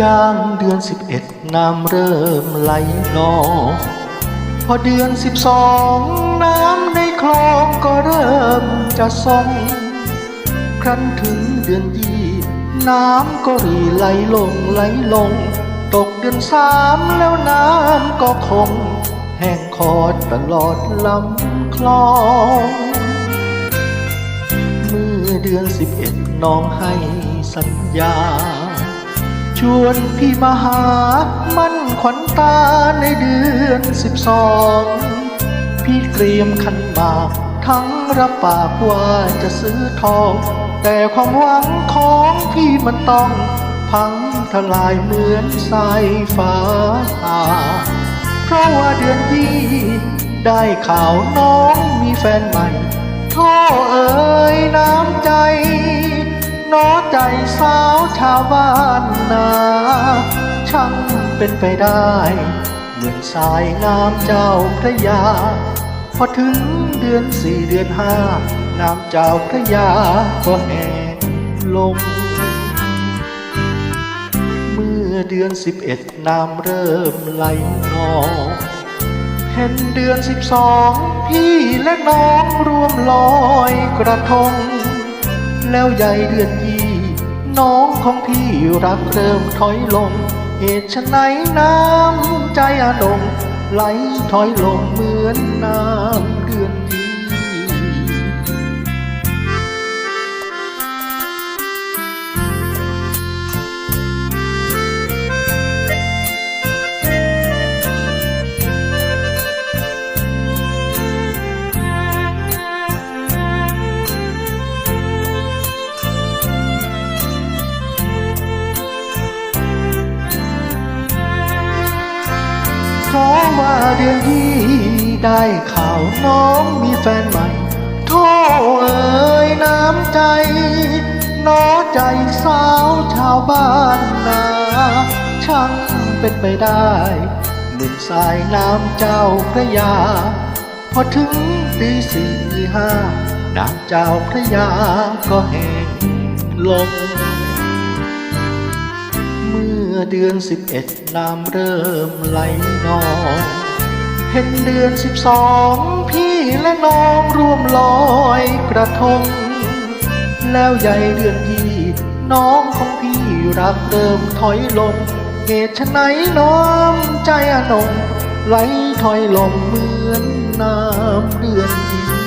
ย่างเดือนสิบเอ็ดน้ำเริ่มไหลนองพอเดือนสิบสองน้ำในคลองก็เริ่มจะทรงครั้นถึงเดือนยี่น้ำก็รีไหลลงไหลลง ตกเดือนสามแล้วน้ำก็คง แห้งคอดตลอดลำคลองเมื่อเดือนสิบเอ็ดน้องให้สัญญา ชวนพี่มาหา มั่นขวัญตาในเดือนสิบสอง พี่เตรียมขันหมากทั้งรับปากว่าจะซื้อทอง แต่ความหวังของพี่มันต้อง พังทลายเหมือนสายฟ้าผ่าเพราะว่าเดือนยี่ได้ข่าวน้องมีแฟนใหม่ท่อเอ่ยน้ำใจ น้อใจสาวชาวบ้านนาช่างเป็นไปได้ เหมือนสายน้ำเจ้าพระยา พอถึงเดือนสี่เดือนห้าน้ำเจ้าพระยาก็แห้งลง เมื่อเดือนสิบเอ็ดน้ำเริ่มไหลนองเห็นเดือนสิบสองพี่และน้องรวมลอยกระทง แล้วใหญ่เดือนยี่น้องของพี่รักเริ่มถอยลง เหตุไหนน้ำใจอานงไหลถอยลงเหมือนน้ำเดือนยี่ เพราะว่าเดือนที่ได้ข่าวน้องมีแฟนใหม่โทษเอ่ยน้ำใจน้อใจสาวชาวบ้านนาช่างเป็นไปได้เหมือนสายน้ำเจ้าพระยา พอถึงตีสี่ห้าน้ำเจ้าพระยาก็แห้งลง เมื่อเดือนสิบเอ็ดน้ำเริ่มไหลนอง เห็นเดือนสิบสองพี่และน้องร่วมลอยกระทง แล้วใหญ่เดือนยี่น้องของพี่รักเริ่มถอยลง เหตุไฉนน้ำใจอนงไหลถอยลงเหมือนน้ำเดือนยี่